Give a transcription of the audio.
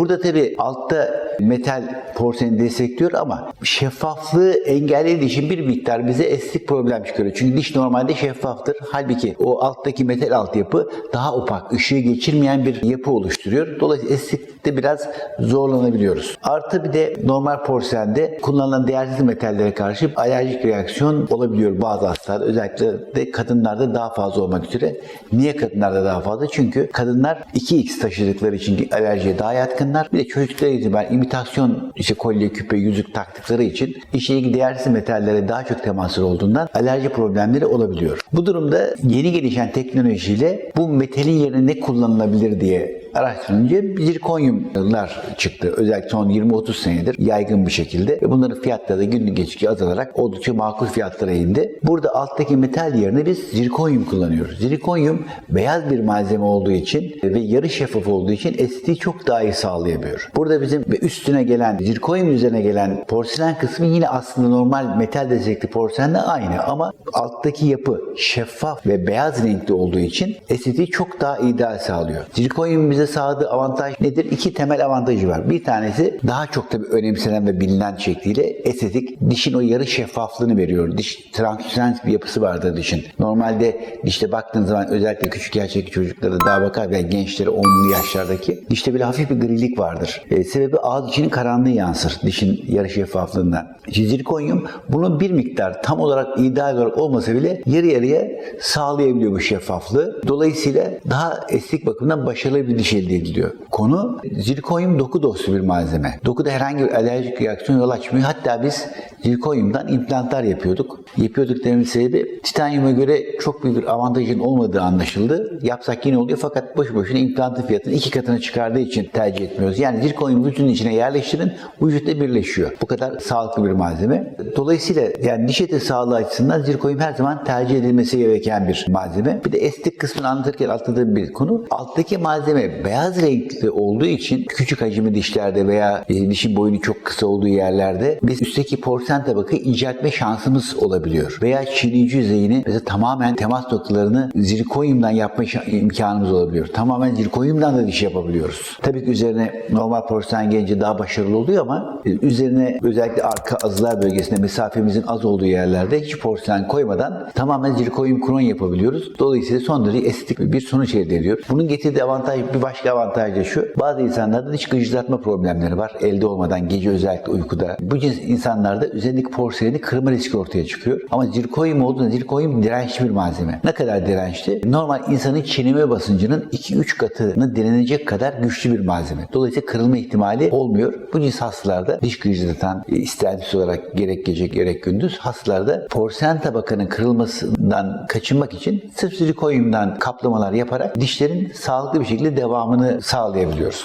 burada tabii altta metal porselen destekliyor ama şeffaflığı engellediği için bir miktar bize estetik problem çıkarıyor. Çünkü diş normalde şeffaftır. Halbuki o alttaki metal altyapı daha opak, ışığı geçirmeyen bir yapı oluşturuyor. Dolayısıyla estetikte biraz zorlanabiliyoruz. Artı bir de normal porselende kullanılan değersiz metallere karşı alerjik reaksiyon olabiliyor bazı hastalarda. Özellikle de kadınlarda daha fazla olmak üzere. Niye kadınlarda daha fazla? Çünkü kadınlar 2x taşıdıkları için alerjiye daha yatkınlar. Bir de çocuklar itibaren imitasyon işte kolye, küpe, yüzük taktıkları için işe değersiz metallere daha çok temasları olduğundan alerji problemleri olabiliyor. Bu durumda yeni gelişen teknolojiyle bu metalin yerine ne kullanılabilir diye araştırınca zirkonyumlar çıktı. Özellikle son 20-30 senedir yaygın bir şekilde. Ve bunların fiyatları da günlük geçtikçe azalarak oldukça makul fiyatlara indi. Burada alttaki metal yerine biz zirkonyum kullanıyoruz. Zirkonyum beyaz bir malzeme olduğu için ve yarı şeffaf olduğu için estetiği çok daha iyi sağlayabiliyor. Burada bizim üstüne gelen, zirkonyum üzerine gelen porselen kısmı yine aslında normal metal destekli porselenle aynı ama alttaki yapı şeffaf ve beyaz renkli olduğu için estetiği çok daha ideal sağlıyor. Zirkonyum bize sağladığı avantaj nedir? İki temel avantajı var. Bir tanesi daha çok tabii önemsenen ve bilinen şekliyle estetik dişin o yarı şeffaflığını veriyor. Diş translucent bir yapısı vardır dişin. Normalde dişte baktığın zaman özellikle küçük yaştaki çocuklara daha bakar veya gençlere 10'lu yaşlardaki dişte böyle hafif bir grilik vardır. E, sebebi ağız içinin karanlığı yansır dişin yarı şeffaflığından. Zirkonyum bunun bir miktar tam olarak ideal olarak olmasa bile yarı yarıya sağlayabiliyor bu şeffaflığı. Dolayısıyla daha estetik bakımdan başarılı bir diş elde ediliyor. Konu zirkonyum doku dostu bir malzeme. Dokuda herhangi bir alerjik reaksiyon yol açmıyor. Hatta biz zirkonyumdan implantlar yapıyorduk. Yapıyorduk dememin sebebi titanyuma göre çok büyük bir avantajın olmadığı anlaşıldı. Yapsak yine oluyor fakat boşu boşuna implantın fiyatını iki katına çıkardığı için tercih etmiyoruz. Yani zirkonyum vücudun içine yerleştirin, vücutta birleşiyor. Bu kadar sağlıklı bir malzeme. Dolayısıyla yani diş eti sağlığı açısından zirkonyum her zaman tercih edilmesi gereken bir malzeme. Bir de estetik kısmını anlatırken atladığım bir konu. Alttaki malzeme beyaz renkli olduğu için küçük hacimli dişlerde veya e, dişin boyunu çok kısa olduğu yerlerde biz üstteki porselen tabakayı inceltme şansımız olabiliyor. Veya çiğneyici yüzeyini mesela tamamen temas noktalarını zirkonyumdan yapma imkanımız olabiliyor. Tamamen zirkonyumdan da diş yapabiliyoruz. Tabii ki üzerine normal porselen gelince daha başarılı oluyor ama e, üzerine özellikle arka azılar bölgesinde mesafemizin az olduğu yerlerde hiç porselen koymadan tamamen zirkonyum kron yapabiliyoruz. Dolayısıyla son derece estetik bir sonuç elde ediyor. Bunun getirdiği avantaj bir başka avantaj da şu. Bazı insanlarda diş gıcırdatma problemleri var. Elde olmadan gece özellikle uykuda. Bu cins insanlarda üzerindeki porseleni kırma riski ortaya çıkıyor. Ama zirkonyum olduğunda zirkonyum dirençli bir malzeme. Ne kadar dirençli? Normal insanın çiğneme basıncının 2-3 katını direnecek kadar güçlü bir malzeme. Dolayısıyla kırılma ihtimali olmuyor. Bu cins hastalarda diş gıcırdatan e, istensiz olarak gerek gece gerek gündüz hastalarda porselen tabakanın kırılmasından kaçınmak için sırf zirkonyumdan kaplamalar yaparak dişlerin sağlıklı bir şekilde devamını sağlayabiliyoruz.